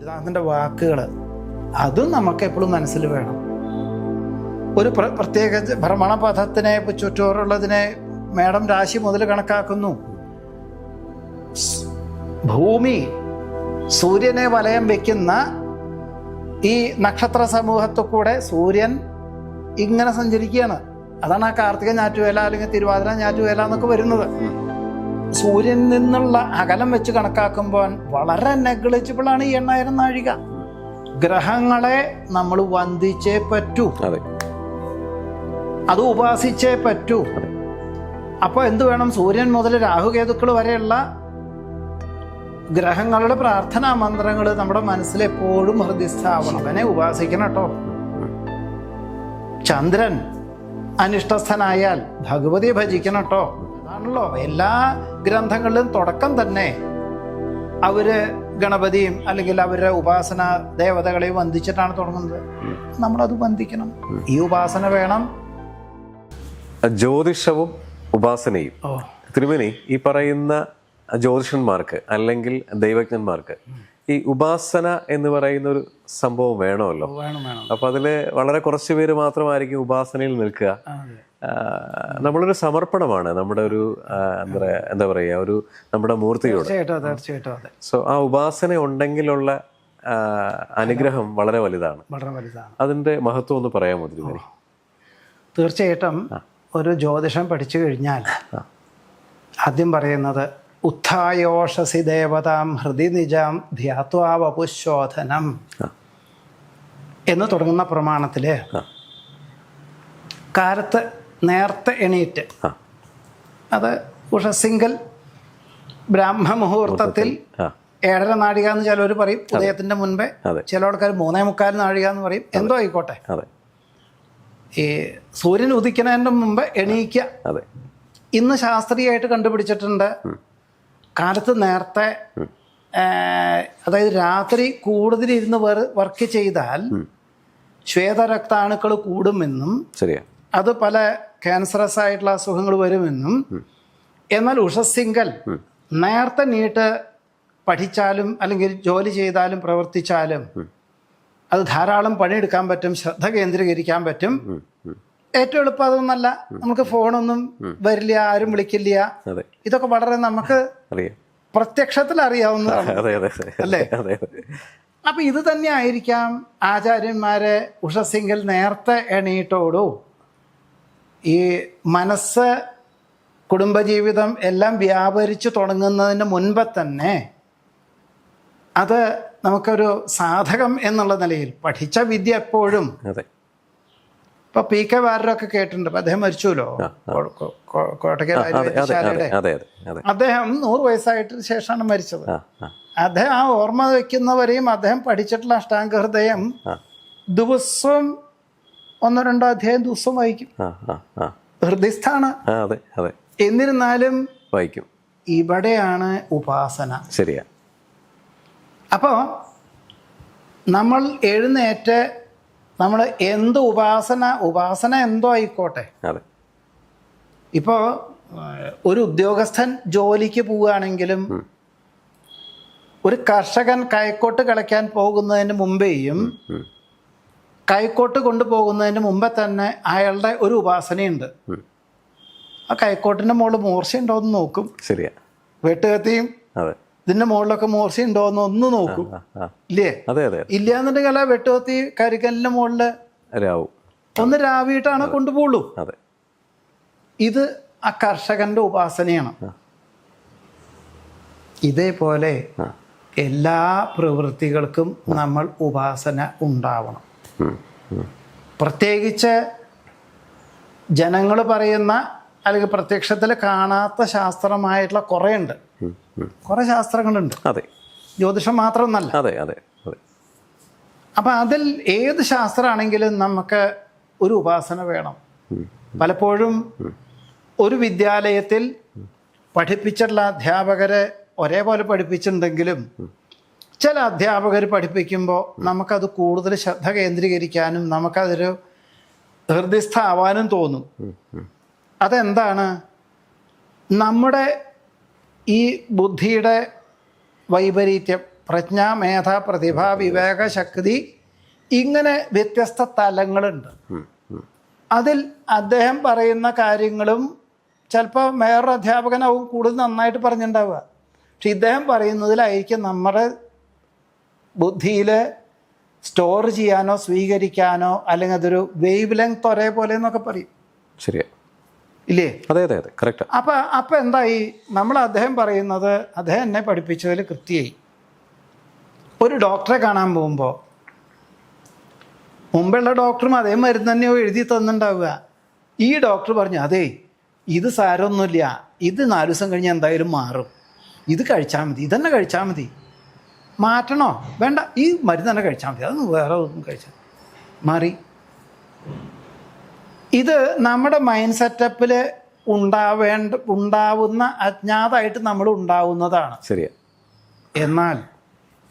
ഗുരുനാഥന്റെ വാക്കുകൾ അതും നമുക്ക് എപ്പോഴും മനസ്സിൽ വേണം. ഒരു പ്ര- പ്രത്യേക ഭ്രമണപഥത്തിനെ ചുറ്റോറുള്ളതിനെ മേഡം രാശി മുതൽ കണക്കാക്കുന്നു. ഭൂമി സൂര്യനെ വലയം വെക്കുന്ന ഈ നക്ഷത്ര സമൂഹത്തിൽ കൂടെ സൂര്യൻ ഇങ്ങനെ സഞ്ചരിക്കുകയാണ്. അതാണ് ആ കാർത്തിക ഞാറ്റുവേല അല്ലെങ്കിൽ തിരുവാതിര ഞാറ്റുവേല എന്നൊക്കെ വരുന്നത്. സൂര്യനിൽ നിന്നുള്ള അകലം വെച്ച് കണക്കാക്കുമ്പോൾ വളരെ നെഗ്ലിജിബിൾ ആണ് ഈ എണ്ണായിരം നാഴിക. ഗ്രഹങ്ങളെ നമ്മൾ വന്ദിച്ചേ പറ്റൂ. അതെ. അത് ഉപാസിച്ചേ പറ്റൂ. അപ്പോൾ എന്ത് വേണം? സൂര്യൻ മുതൽ രാഹുകേതുക്കൾ വരെയുള്ള ഗ്രഹങ്ങളുടെ പ്രാർത്ഥനാ മന്ത്രങ്ങൾ നമ്മുടെ മനസ്സിൽ എപ്പോഴും ഹൃദയസ്ഥാവണം. അവനെ ഉപാസിക്കണം കേട്ടോ. ചന്ദ്രൻ അനിഷ്ടസ്ഥനായാൽ ഭഗവതിയെ ഭജിക്കണം കേട്ടോ. അതാണല്ലോ എല്ലാ ഗ്രന്ഥങ്ങളിലും തുടക്കം തന്നെ അവർ ഗണപതിയും അല്ലെങ്കിൽ അവരുടെ ഉപാസന ദേവതകളെയും വന്ദിച്ചിട്ടാണ് തുടങ്ങുന്നത്. നമ്മളത് വന്ദിക്കണം. ഈ ഉപാസന വേണം. ജ്യോതിഷവും ഉപാസനയും. തിരുമേനി ഈ പറയുന്ന ജ്യോതിഷന്മാർക്ക് അല്ലെങ്കിൽ ദൈവജ്ഞന്മാർക്ക് ഈ ഉപാസന എന്ന് പറയുന്ന ഒരു സംഭവം വേണമല്ലോ. വേണം വേണം. അപ്പൊ അതിൽ വളരെ കുറച്ച് പേര് മാത്രമായിരിക്കും ഉപാസനയിൽ നിൽക്കുക. നമ്മളൊരു സമർപ്പണമാണ്. നമ്മുടെ ഒരു എന്താ പറയാ എന്താ പറയുക ഒരു നമ്മുടെ മൂർത്തിയോട്. തീർച്ചയായിട്ടും സോ ആ ഉപാസന ഉണ്ടെങ്കിലുള്ള അനുഗ്രഹം വളരെ വലുതാണ്. വളരെ വലുതാണ്. അതിന്റെ മഹത്വം ഒന്ന് പറയാമോ തിരുമേനി തീർച്ചയായിട്ടും ഒരു ജ്യോതിഷം പഠിച്ചു കഴിഞ്ഞാൽ ആദ്യം പറയുന്നത് ഉത്ഥായോഷസി ദേവതാം ഹൃദി നിജാം ധ്യാത്വാവപുശോധനം എന്ന് തുടങ്ങുന്ന പ്രമാണത്തിൽ ആ. കാലത്ത് നേർത്തെ എണീറ്റ്. അത് അത് സിംഗിൾ ബ്രാഹ്മ മുഹൂർത്തത്തിൽ ഏഴര നാഴിക എന്ന് ചിലവർ പറയും ഉദയത്തിന്റെ മുൻപേ ചില ആൾക്കാർ മൂന്നേ മുക്കാൽ നാഴിക എന്ന് പറയും എന്തോ ആയിക്കോട്ടെ. ഈ സൂര്യൻ ഉദിക്കുന്നതിന്റെ മുമ്പ് എണീക്കുക ഇന്ന് ശാസ്ത്രീയമായിട്ട് കണ്ടുപിടിച്ചിട്ടുണ്ട്. കാലത്ത് നേരത്തെ അതായത് രാത്രി കൂടുതൽ ഇരുന്ന് വർക്ക് ചെയ്താൽ ശ്വേതരക്താണുക്കൾ കൂടുമെന്നും അത് പല ക്യാൻസറസ് ആയിട്ടുള്ള അസുഖങ്ങൾ വരുമെന്നും എന്നാൽ ഉഷസിങ്കൽ നേരത്തെ നീട്ട് പഠിച്ചാലും അല്ലെങ്കിൽ ജോലി ചെയ്താലും പ്രവർത്തിച്ചാലും അത് ധാരാളം പണിയെടുക്കാൻ പറ്റും ശ്രദ്ധ കേന്ദ്രീകരിക്കാൻ പറ്റും. ഏറ്റവും എളുപ്പം അതൊന്നല്ല. നമുക്ക് ഫോണൊന്നും വരില്ല ആരും വിളിക്കില്ല. ഇതൊക്കെ വളരെ നമുക്ക് പ്രത്യക്ഷത്തിൽ അറിയാവുന്ന അല്ലേ? അപ്പൊ ഇത് തന്നെ ആയിരിക്കാം ആചാര്യന്മാരെ ഉഷസിങ്കൽ നേരത്തെ എണീട്ടോടു. ഈ മനസ്സ് കുടുംബജീവിതം എല്ലാം വ്യാപരിച്ചു തുടങ്ങുന്നതിന് മുൻപ് തന്നെ അത് നമുക്കൊരു സാധകം എന്നുള്ള നിലയിൽ പഠിച്ച വിദ്യ എപ്പോഴും അതെ. ഇപ്പൊ പി കെ വാരരൊക്കെ കേട്ടിട്ടുണ്ട്. അദ്ദേഹം മരിച്ചുല്ലോ കോ- കോ- കോ- കോട്ടക്കൽ അതെ അതെ അതെ ആയുർവേദശാലയുടെ അതെ അതെ അതെ. അദ്ദേഹം നൂറ് വയസ്സായിട്ട് ശേഷമാണ് മരിച്ചത്. അദ്ദേഹം ആ ഓർമ്മ വയ്ക്കുന്നവരെയും അദ്ദേഹം പഠിച്ചിട്ടുള്ള അഷ്ടാംഗ ഹൃദയം ദിവസവും ഒന്നോ രണ്ടോ അധ്യായം ദിവസം വായിക്കും. ഹൃദയസ്ഥാണ്. എന്നിരുന്നാലും വായിക്കും. ഇവിടെയാണ് ഉപാസന. ശരിയാ. അപ്പോൾ നമ്മൾ എഴുന്നേറ്റ് നമ്മൾ എന്ത് ഉപാസന ഉപാസന എന്തോ ആയിക്കോട്ടെ. അതെ. ഇപ്പോൾ ഒരു ഉദ്യോഗസ്ഥൻ ജോലിക്ക് പോവുകയാണെങ്കിലും ഒരു കർഷകൻ കൈക്കോട്ട് കളിക്കാൻ പോകുന്നതിന് മുമ്പേയും. കൈക്കോട്ട് കൊണ്ടുപോകുന്നതിന് മുമ്പേ തന്നെ അയാളുടെ ഒരു ഉപാസനയുണ്ട്. ആ കൈക്കോട്ടിന്റെ മുകളിൽ മൂർച്ചയുണ്ടോ എന്ന് നോക്കും. ശരിയാ. വെട്ടുകത്തിയും ഇതിന്റെ മുകളിലൊക്കെ മുകളിലൊക്കെ മൂർച്ചയുണ്ടോ എന്ന് ഒന്ന് നോക്കും ഇല്ലേ? അതെ അതെ ഇല്ല എന്നുണ്ടെങ്കിൽ ആ വെട്ടുകത്തി കരിക്കലിന്റെ മുകളിൽ രാവും. ഒന്ന് രാവിട്ടാണ് കൊണ്ടുപോകുള്ളൂ ഇത് ആ കർഷകന്റെ ഉപാസനയാണ്. ഇതേപോലെ എല്ലാ പ്രവൃത്തികൾക്കും നമ്മൾ ഉപാസന ഉണ്ടാവണം. പ്രത്യേകിച്ച് ജനങ്ങൾ പറയുന്ന അല്ലെങ്കിൽ പ്രത്യക്ഷത്തിൽ കാണാത്ത ശാസ്ത്രമായിട്ടുള്ള കുറേ ഉണ്ട്. കുറേ ശാസ്ത്രങ്ങളുണ്ട്. അതെ. ജ്യോതിഷം മാത്രമൊന്നല്ല. അതെ അതെ അതെ. അപ്പം അതിൽ ഏത് ശാസ്ത്രമാണെങ്കിലും നമുക്ക് ഒരു ഉപാസന വേണം. പലപ്പോഴും ഒരു വിദ്യാലയത്തിൽ പഠിപ്പിച്ചിട്ടുള്ള അധ്യാപകരെ ഒരേപോലെ പഠിപ്പിച്ചിട്ടുണ്ടെങ്കിലും ചില അധ്യാപകർ പഠിപ്പിക്കുമ്പോൾ നമുക്കത് കൂടുതൽ ശ്രദ്ധ കേന്ദ്രീകരിക്കാനും നമുക്കതൊരു ഹൃദയസ്ഥാവാനും തോന്നും. അതെന്താണ്? നമ്മുടെ ഈ ബുദ്ധിയുടെ വൈപരീത്യം പ്രജ്ഞ മേധ പ്രതിഭ വിവേക ശക്തി ഇങ്ങനെ വ്യത്യസ്ത തലങ്ങളുണ്ട്. അതിൽ അദ്ദേഹം പറയുന്ന കാര്യങ്ങളും ചിലപ്പോൾ വേറൊരു അധ്യാപകനാവും കൂടുതൽ നന്നായിട്ട് പറഞ്ഞിട്ടുണ്ടാവുക പക്ഷെ ഇദ്ദേഹം പറയുന്നതിലായിരിക്കും നമ്മുടെ ബുദ്ധിയിൽ സ്റ്റോർ ചെയ്യാനോ സ്വീകരിക്കാനോ അല്ലെങ്കിൽ അതൊരു വേവ് ലെങ്ത് ഒരേപോലെ എന്നൊക്കെ പറയും. ശരിയാ. ഇല്ലേ? അതെ അതെ അതെ കറക്റ്റ് അപ്പം അപ്പം എന്തായി? നമ്മൾ അദ്ദേഹം പറയുന്നത് അദ്ദേഹം എന്നെ പഠിപ്പിച്ചതിൽ കൃത്യമായി. ഒരു ഡോക്ടറെ കാണാൻ പോകുമ്പോൾ മുമ്പുള്ള ഡോക്ടറും അതേ മരുന്ന് തന്നെയോ എഴുതി തന്നിട്ടുണ്ടാവുക. ഈ ഡോക്ടർ പറഞ്ഞു അതേ ഇത് സാരമൊന്നുമില്ല. ഇത് നാല് ദിവസം കഴിഞ്ഞ് എന്തായാലും മാറും. ഇത് കഴിച്ചാൽ മതി. ഇതന്നെ കഴിച്ചാൽ മതി. മാറ്റണോ? വേണ്ട. ഈ മരുന്ന് തന്നെ കഴിച്ചാൽ മതി. അതൊന്നും വേറെ ഒന്നും കഴിച്ചാൽ മാറി. ഇത് നമ്മുടെ മൈൻഡ് സെറ്റപ്പിൽ ഉണ്ടാവേണ്ട ഉണ്ടാവുന്ന അജ്ഞാതമായിട്ട് നമ്മൾ ഉണ്ടാവുന്നതാണ്. ശരിയാ. എന്നാൽ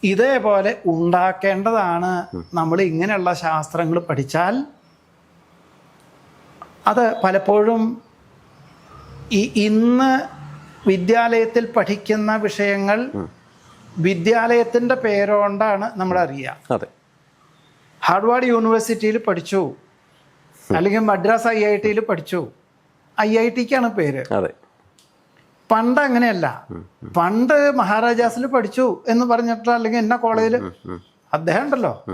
ഇതേപോലെ ഉണ്ടാക്കേണ്ടതാണ് നമ്മൾ ഇങ്ങനെയുള്ള ശാസ്ത്രങ്ങൾ പഠിച്ചാൽ അത് പലപ്പോഴും ഈ ഇന്ന് വിദ്യാലയത്തിൽ പഠിക്കുന്ന വിഷയങ്ങൾ വിദ്യാലയത്തിന്റെ പേരോണ്ടാണ് നമ്മൾ അറിയുക അതെ. ഹാർഡ്വാർഡ് യൂണിവേഴ്സിറ്റിയിൽ പഠിച്ചു. അല്ലെങ്കിൽ മദ്രാസ് ഐ ഐ ടിയിൽ പഠിച്ചു. ഐ ഐ ടിക്കാണ് പേര്. അതെ. പണ്ട് അങ്ങനെയല്ല. പണ്ട് മഹാരാജാസിൽ പഠിച്ചു എന്ന് പറഞ്ഞിട്ട് അല്ലെങ്കിൽ എന്ന കോളേജിൽ അദ്ദേഹം ഉണ്ടല്ലോ.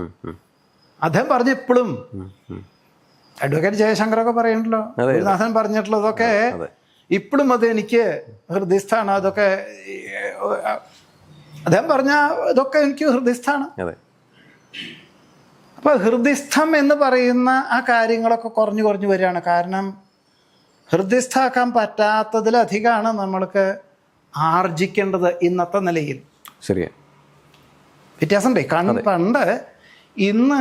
അദ്ദേഹം പറഞ്ഞു ഇപ്പോഴും. അഡ്വക്കേറ്റ് ജയശങ്കറൊക്കെ പറയുന്നുണ്ടല്ലോ. അതെ. ഗുരുനാഥൻ പറഞ്ഞിട്ടുള്ളതൊക്കെ ഇപ്പോഴും അത് എനിക്ക് ഹൃദയസ്ഥാണ്. അതൊക്കെ അദ്ദേഹം പറഞ്ഞ ഇതൊക്കെ എനിക്ക് ഹൃദയസ്ഥാണ് അപ്പൊ ഹൃദയസ്ഥം എന്ന് പറയുന്ന ആ കാര്യങ്ങളൊക്കെ കുറഞ്ഞു കുറഞ്ഞു വരികയാണ്. കാരണം ഹൃദയസ്ഥാക്കാൻ പറ്റാത്തതിലധികമാണ് നമ്മൾക്ക് ആർജിക്കേണ്ടത് ഇന്നത്തെ നിലയിൽ. ശരിയാ. വ്യത്യാസമുണ്ടേ? കൺ പണ്ട് ഇന്ന്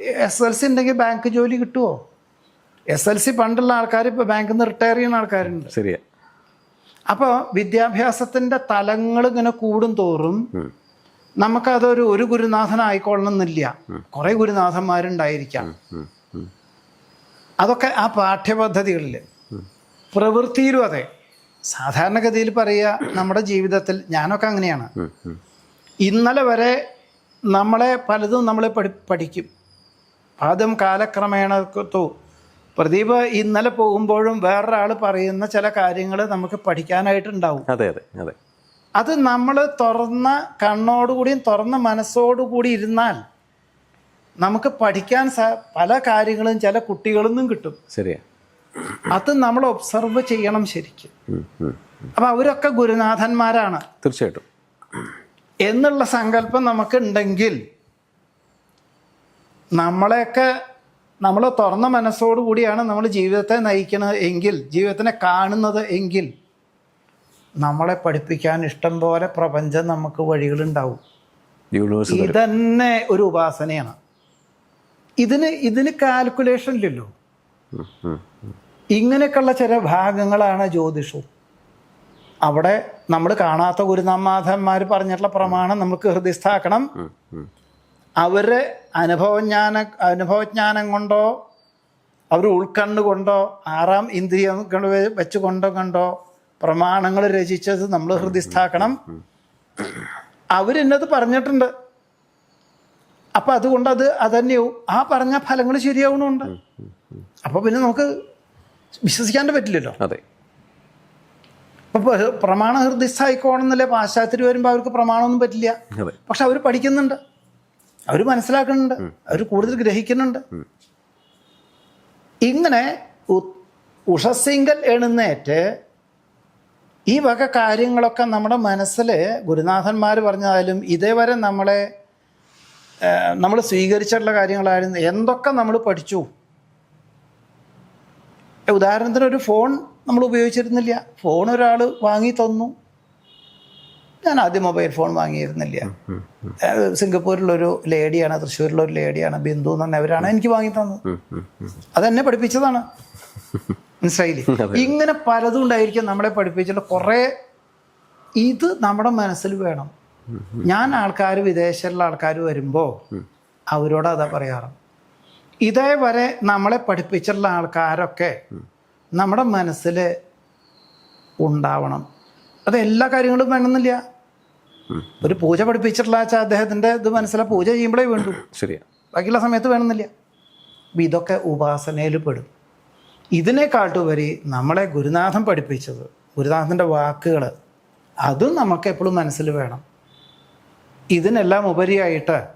എസ് എൽ സി ഉണ്ടെങ്കിൽ ബാങ്ക് ജോലി കിട്ടുമോ എസ് എൽ സി പണ്ടുള്ള ആൾക്കാർ ഇപ്പോൾ ബാങ്കിൽ നിന്ന് റിട്ടയർ ചെയ്യുന്ന ആൾക്കാരുണ്ട്. ശരിയാ. അപ്പോൾ വിദ്യാഭ്യാസത്തിന്റെ തലങ്ങൾ ഇങ്ങനെ കൂടും തോറും നമുക്കതൊരു ഒരു ഗുരുനാഥനായിക്കൊള്ളണമെന്നില്ല. കുറേ ഗുരുനാഥന്മാരുണ്ടായിരിക്കാം. അതൊക്കെ ആ പാഠ്യപദ്ധതികളിൽ പ്രവൃത്തിയിലും അതെ. സാധാരണഗതിയിൽ പറയുക നമ്മുടെ ജീവിതത്തിൽ ഞാനൊക്കെ അങ്ങനെയാണ്. ഇന്നലെ വരെ നമ്മളെ പലതും നമ്മളെ പഠി പഠിക്കും. ആദ്യം കാലക്രമേണ തു പ്രദീപ് ഇന്നലെ പോകുമ്പോഴും വേറൊരാൾ പറയുന്ന ചില കാര്യങ്ങൾ നമുക്ക് പഠിക്കാനായിട്ടുണ്ടാവും. അതെ അതെ അതെ. അത് നമ്മൾ തുറന്ന കണ്ണോടുകൂടിയും തുറന്ന മനസ്സോടുകൂടി ഇരുന്നാൽ നമുക്ക് പഠിക്കാൻ പല കാര്യങ്ങളും ചില കുട്ടികളിൽ നിന്നും കിട്ടും. ശരിയാ. അത് നമ്മൾ ഒബ്സർവ് ചെയ്യണം ശരിക്കും. ഉം. അവരൊക്കെ ഗുരുനാഥന്മാരാണ്. തീർച്ചയായിട്ടും. എന്നുള്ള സങ്കല്പം നമുക്ക് ഉണ്ടെങ്കിൽ നമ്മളെയൊക്കെ നമ്മൾ തുറന്ന മനസ്സോടുകൂടിയാണ് നമ്മൾ ജീവിതത്തെ നയിക്കുന്നത് എങ്കിൽ ജീവിതത്തിനെ കാണുന്നത് എങ്കിൽ നമ്മളെ പഠിപ്പിക്കാൻ ഇഷ്ടം പോലെ പ്രപഞ്ചം നമുക്ക് വഴികളുണ്ടാവും. ഇതന്നെ ഒരു ഉപാസനയാണ്. ഇതിന് ഇതിന് കാൽക്കുലേഷൻ ഇല്ലല്ലോ. ഇങ്ങനെയൊക്കെയുള്ള ചില ഭാഗങ്ങളാണ് ജ്യോതിഷവും അവിടെ നമ്മൾ കാണാത്ത ഗുരുനാഥന്മാർ പറഞ്ഞിട്ടുള്ള പ്രമാണം നമുക്ക് ഹൃദയസ്ഥാക്കണം അവരെ അനുഭവജ്ഞാന അനുഭവജ്ഞാനം കൊണ്ടോ അവർ ഉൾക്കണ്ണുകൊണ്ടോ ആറാം ഇന്ദ്രിയം കൊണ്ട് കൊണ്ടോ കണ്ടോ പ്രമാണങ്ങൾ രചിച്ചത് നമ്മൾ ഹൃദയസ്ഥാക്കണം അവരെന്നത് പറഞ്ഞിട്ടുണ്ട്. അപ്പം അതുകൊണ്ട് അത് അതന്നെയാവും ആ പറഞ്ഞ ഫലങ്ങൾ ശരിയാവണമുണ്ട് അപ്പോൾ പിന്നെ നമുക്ക് വിശ്വസിക്കാൻ പറ്റില്ലല്ലോ. അതെ. അപ്പോൾ പ്രമാണ ഹൃദയസ്ഥായിക്കോണമെന്നല്ലേ പാശ്ചാത്യർ വരുമ്പോൾ അവർക്ക് പ്രമാണമൊന്നും പറ്റില്ല. പക്ഷെ അവർ പഠിക്കുന്നുണ്ട്. അവർ മനസ്സിലാക്കുന്നുണ്ട്. അവർ കൂടുതൽ ഗ്രഹിക്കുന്നുണ്ട്. ഇങ്ങനെ ഉഷസിംഗൽ എണുന്നേറ്റ് എഴുന്നേറ്റ് ഈ വക കാര്യങ്ങളൊക്കെ നമ്മുടെ മനസ്സിൽ ഗുരുനാഥന്മാർ പറഞ്ഞാലും ഇതേവരെ നമ്മളെ നമ്മൾ സ്വീകരിച്ചിട്ടുള്ള കാര്യങ്ങളായിരുന്നു എന്തൊക്കെ നമ്മൾ പഠിച്ചു? ഉദാഹരണത്തിന് ഒരു ഫോൺ നമ്മൾ ഉപയോഗിച്ചിരുന്നില്ല. ഫോൺ ഒരാൾ വാങ്ങി തന്നു. ഞാൻ ആദ്യം മൊബൈൽ ഫോൺ വാങ്ങിയിരുന്നില്ല. സിംഗപ്പൂരിലൊരു ലേഡിയാണ് തൃശ്ശൂരിലൊരു ലേഡിയാണ് ബിന്ദു എന്ന് പറഞ്ഞവരാണ് എനിക്ക് വാങ്ങി തന്നത്. അതെന്നെ പഠിപ്പിച്ചതാണ്. മനസ്സിലായില്ലേ? ഇങ്ങനെ പലതും ഉണ്ടായിരിക്കും നമ്മളെ പഠിപ്പിച്ചിട്ട് കുറേ ഇത് നമ്മുടെ മനസ്സിൽ വേണം. ഞാൻ ആൾക്കാർ വിദേശത്തുള്ള ആൾക്കാർ വരുമ്പോൾ അവരോട് അതാ പറയാറ്. ഇതേവരെ നമ്മളെ പഠിപ്പിച്ചിട്ടുള്ള ആൾക്കാരൊക്കെ നമ്മുടെ മനസ്സിൽ ഉണ്ടാവണം. അത് എല്ലാ കാര്യങ്ങളും വേണമെന്നില്ല. ഒരു പൂജ പഠിപ്പിച്ചിട്ടുള്ള വെച്ചാൽ അദ്ദേഹത്തിന്റെ ഇത് മനസ്സിലാ പൂജ ചെയ്യുമ്പോഴേ വേണ്ടു. ശരിയാ. ബാക്കിയുള്ള സമയത്ത് വേണമെന്നില്ല. അപ്പം ഇതൊക്കെ ഉപാസനയിൽ പെടും. ഇതിനെക്കാട്ടുപരി നമ്മളെ ഗുരുനാഥൻ പഠിപ്പിച്ചത് ഗുരുനാഥന്റെ വാക്കുകൾ അതും നമുക്ക് എപ്പോഴും മനസ്സിൽ വേണം. ഇതിനെല്ലാം ഉപരിയായിട്ട്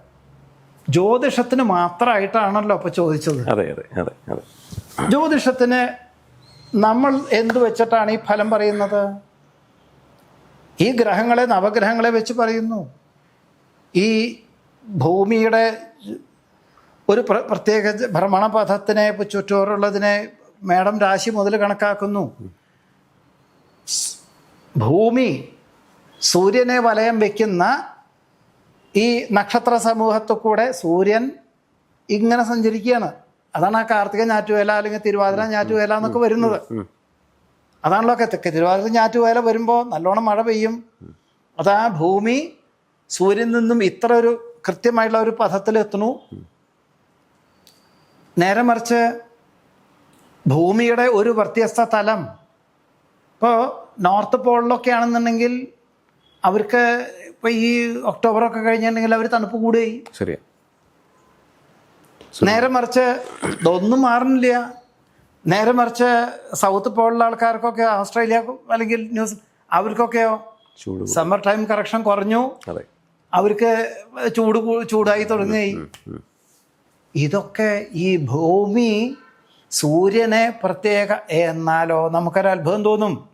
ജ്യോതിഷത്തിന് മാത്രമായിട്ടാണല്ലോ അപ്പോൾ ചോദിച്ചത്. അതെ അതെ അതെ അതെ. ജ്യോതിഷത്തിന് നമ്മൾ എന്ത് വെച്ചിട്ടാണ് ഈ ഫലം പറയുന്നത്? ഈ ഗ്രഹങ്ങളെ നവഗ്രഹങ്ങളെ വെച്ച് പറയുന്നു. ഈ ഭൂമിയുടെ ഒരു പ്ര- പ്രത്യേക ഭ്രമണപഥത്തിനെ ചുറ്റോറുള്ളതിനെ മേടം രാശി മുതൽ കണക്കാക്കുന്നു. ഭൂമി സൂര്യനെ വലയം വയ്ക്കുന്ന ഈ നക്ഷത്ര സമൂഹത്തിൽ കൂടെ സൂര്യൻ ഇങ്ങനെ സഞ്ചരിക്കുകയാണ്. അതാണ് ആ കാർത്തിക ഞാറ്റുവേല അല്ലെങ്കിൽ തിരുവാതിര ഞാറ്റുവേല എന്നൊക്കെ വരുന്നത്. അതാണല്ലോ ഒക്കെ തെക്ക് തിരുവാതിര ഞാറ്റുവേല വരുമ്പോൾ നല്ലോണം മഴ പെയ്യും. അതാ ആ ഭൂമി സൂര്യൻ നിന്നും ഇത്ര ഒരു കൃത്യമായിട്ടുള്ള ഒരു പഥത്തിൽ എത്തുന്നു. നേരെ മറിച്ച് ഭൂമിയുടെ ഒരു വ്യത്യസ്ത തലം. ഇപ്പോൾ നോർത്ത് പോളിലൊക്കെ ആണെന്നുണ്ടെങ്കിൽ അവർക്ക് ഇപ്പോൾ ഈ ഒക്ടോബറൊക്കെ കഴിഞ്ഞിട്ടുണ്ടെങ്കിൽ അവർ തണുപ്പ് കൂടുകയും. ശരിയാ. നേരെ മറിച്ച് ഇതൊന്നും മാറുന്നില്ല. നേരെ മറിച്ച് സൗത്ത് പോലുള്ള ആൾക്കാർക്കൊക്കെ ഓസ്ട്രേലിയ അല്ലെങ്കിൽ ന്യൂസ് അവർക്കൊക്കെയോ സമ്മർ ടൈം കറക്ഷൻ കുറഞ്ഞു. അവർക്ക് ചൂട് ചൂടായി തുടങ്ങി. ഇതൊക്കെ ഈ ഭൂമി സൂര്യനെ പ്രത്യേക എന്നാലോ നമുക്കൊരു അത്ഭുതം തോന്നും.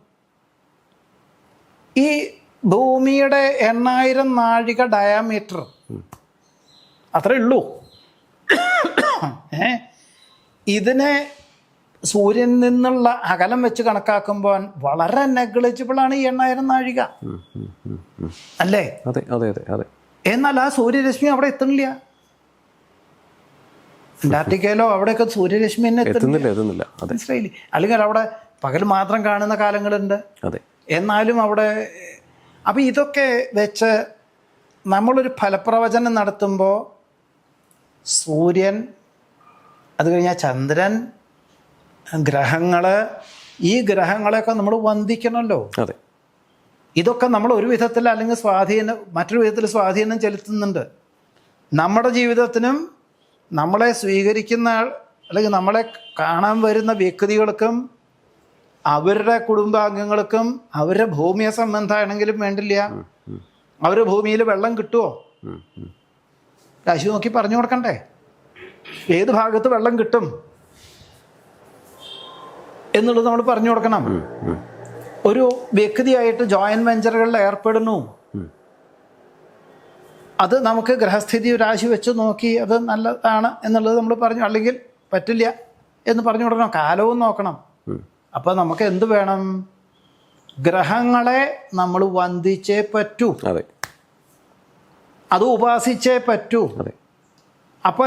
ഈ ഭൂമിയുടെ എണ്ണായിരം നാഴിക ഡയാമീറ്റർ അത്രേ ഉള്ളൂ. ഏ? ഇതിനെ സൂര്യനിൽ നിന്നുള്ള അകലം വെച്ച് കണക്കാക്കുമ്പോൾ വളരെ നെഗ്ലജിബിൾ ആണ് ഈ എണ്ണായിരം നാഴിക. അല്ലേ? അതെ അതെ അതെ അതെ. എന്നാൽ ആ സൂര്യരശ്മി അവിടെ എത്തുന്നില്ല. അന്റാർട്ടിക്കയിലോ അവിടെയൊക്കെ സൂര്യരശ്മി തന്നെ എത്തുന്നില്ല. മനസ്സിലായില്ലേ? അല്ലെങ്കിൽ അവിടെ പകൽ മാത്രം കാണുന്ന കാലങ്ങളുണ്ട്. അതെ. എന്നാലും അവിടെ അപ്പം ഇതൊക്കെ വെച്ച് നമ്മളൊരു ഫലപ്രവചനം നടത്തുമ്പോൾ സൂര്യൻ അത് കഴിഞ്ഞാൽ ചന്ദ്രൻ ഗ്രഹങ്ങൾ ഈ ഗ്രഹങ്ങളെയൊക്കെ നമ്മൾ വന്ദിക്കണമല്ലോ. അതെ. ഇതൊക്കെ നമ്മൾ ഒരു വിധത്തിൽ അല്ലെങ്കിൽ സ്വാധീനം മറ്റൊരു വിധത്തിൽ സ്വാധീനം ചെലുത്തുന്നുണ്ട്. നമ്മുടെ ജീവിതത്തിനും നമ്മളെ സ്വീകരിക്കുന്ന അല്ലെങ്കിൽ നമ്മളെ കാണാൻ വരുന്ന വ്യക്തികൾക്കും അവരുടെ കുടുംബാംഗങ്ങൾക്കും അവരുടെ ഭൂമിയെ സംബന്ധമാണെങ്കിലും വേണ്ടില്ല. അവർ ഭൂമിയിൽ വെള്ളം കിട്ടുമോ. രാശി നോക്കി പറഞ്ഞു കൊടുക്കണ്ടേ? ഏത് ഭാഗത്ത് വെള്ളം കിട്ടും? എന്നുള്ളത് നമ്മൾ പറഞ്ഞു കൊടുക്കണം. ഒരു വ്യക്തിയായിട്ട് ജോയിന്റ് വെഞ്ചറുകളിൽ ഏർപ്പെടുന്നു. അത് നമുക്ക് ഗ്രഹസ്ഥിതി രാശി വെച്ച് നോക്കി അത് നല്ലതാണ് എന്നുള്ളത് നമ്മൾ പറഞ്ഞു. അല്ലെങ്കിൽ പറ്റില്ല എന്ന് പറഞ്ഞു കൊടുക്കണം. കാലവും നോക്കണം. അപ്പൊ നമുക്ക് എന്ത് വേണം? ഗ്രഹങ്ങളെ നമ്മൾ വന്ദിച്ചേ പറ്റൂ. അതെ. അത് ഉപാസിച്ചേ പറ്റൂ. അതെ. അപ്പോൾ